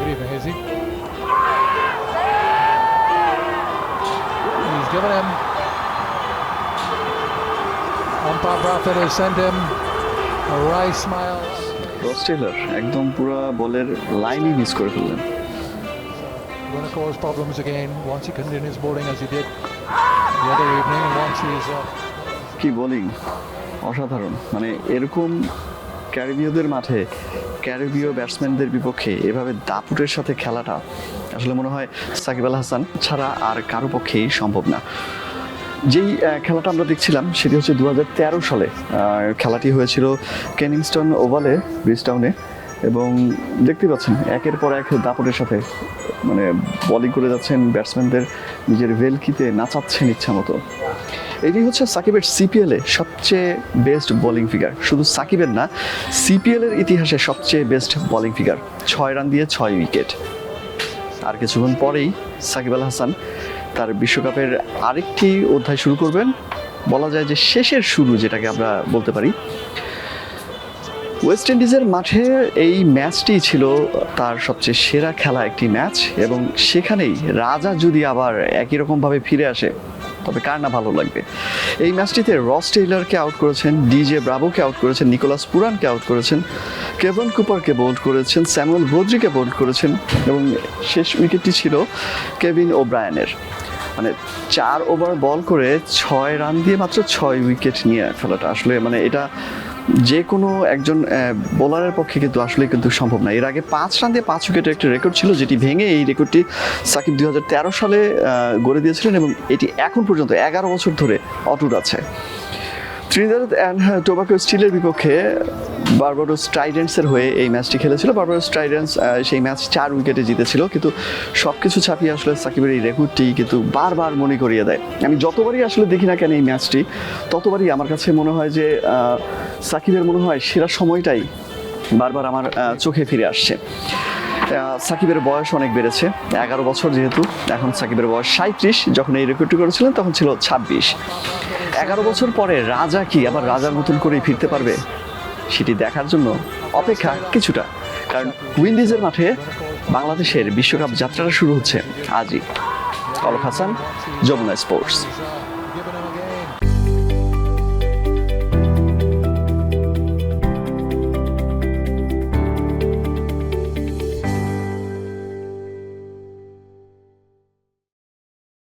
Evening, Hazy. He's given him. Umpire Bradford has sent him a wry smile. Ross Taylor একদম পুরো বলের লাইনই miss করে ফেললেন Going to cause problems again once he continues bowling as he did the other evening, and once he's uh, কি bowling অসাধারণ মানে এরকম ক্যারিবীয়দের মাঠে ক্যারিবীয় ব্যাটসম্যানদের বিপক্ষে এভাবে দাপুটের সাথে খেলাটা আসলে মনে হয় সাকিব আল হাসান ছাড়া আর কারও পক্ষেই সম্ভব না। যেই খেলাটা আমরা দেখছিলাম সেটি হচ্ছে দু হাজার তেরো সালে খেলাটি হয়েছিল কেনিংস্টন ওভালে ব্রিজটাউনে এবং দেখতে পাচ্ছেন, একের পর এক দাপটের সাথে মানে বলিং করে যাচ্ছেন ব্যাটসম্যানদের নিজের ভেলকিতে নাচাচ্ছেন ইচ্ছা মতো। এটি হচ্ছে সাকিবের সিপিএল সবচেয়ে বেস্ট বোলিং ফিগার শুধু সাকিবের না সিপিএল এর ইতিহাসে সবচেয়ে বেস্ট বোলিং ফিগার ছয় রান দিয়ে ছয় উইকেট আর কিছুক্ষণ পরেই সাকিব আল হাসান তার বিশ্বকাপের আরেকটি অধ্যায় শুরু করবেন। বলা যায় যে শেষের শুরু, যেটাকে আমরা বলতে পারি। ওয়েস্ট ইন্ডিজের মাঠে এই ম্যাচটি ছিল তার সবচেয়ে সেরা খেলা একটি ম্যাচ এবং সেখানেই রাজা যদি আবার একই রকমভাবে ফিরে আসে তবে কার না ভালো লাগবে? এই ম্যাচটিতে রস টেইলারকে আউট করেছেন, ডিজে ব্রাভোকে আউট করেছেন, নিকোলাস পুরানকে আউট করেছেন, কেভন কুপারকে বোল্ড করেছেন, স্যামুয়েল ভদ্রিকে বোল্ড করেছেন এবং শেষ উইকেটটি ছিল কেভিন ও ব্রায়ানের মানে চার ওভার বল করে ছয় রান দিয়ে মাত্র ছয় উইকেট নিয়ে ফেলাটা। আসলে মানে এটা যে কোনো একজন বোলারের পক্ষে কিন্তু আসলে কিন্তু সম্ভব না। এর আগে পাঁচ রান দিয়ে পাঁচ উইকেটের একটি রেকর্ড ছিল, যেটি ভেঙে এই রেকর্ডটি সাকিব দুই হাজার তেরো সালে গড়ে দিয়েছিলেন এবং এটি এখন পর্যন্ত এগারো বছর ধরে অটুট আছে। ত্রিনিদাদ অ্যান্ড টোবাকো স্টিলের বিপক্ষে বারবাডোস ট্রাইডেন্টসের হয়ে এই ম্যাচটি খেলেছিল। বারবাডোস ট্রাইডেন্টস সেই ম্যাচ চার উইকেটে জিতেছিল, কিন্তু সব কিছু ছাপিয়ে আসলে সাকিবের এই রেকর্ডটি কিন্তু বারবার মনে করিয়ে দেয়। আমি যতবারই আসলে দেখি না কেন এই ম্যাচটি, ততবারই আমার কাছে মনে হয় যে সাকিবের মনে হয় সেরা সময়টাই বারবার আমার চোখে ফিরে আসছে। সাকিবের বয়স অনেক বেড়েছে, এগারো বছর যেহেতু, এখন সাকিবের বয়স সাঁত্রিশ যখন এই রেকর্ডটি করেছিলেন তখন ছিল ছাব্বিশ। এগারো বছর পরে রাজা কি, আবার রাজার মতন করেই ফিরতে পারবে? সেটি দেখার জন্য অপেক্ষা কিছুটা কারণ উইন্ডিজের মাঠে বাংলাদেশের বিশ্বকাপ যাত্রাটা শুরু হচ্ছে আজই অলক হাসান, যমুনা স্পোর্টস.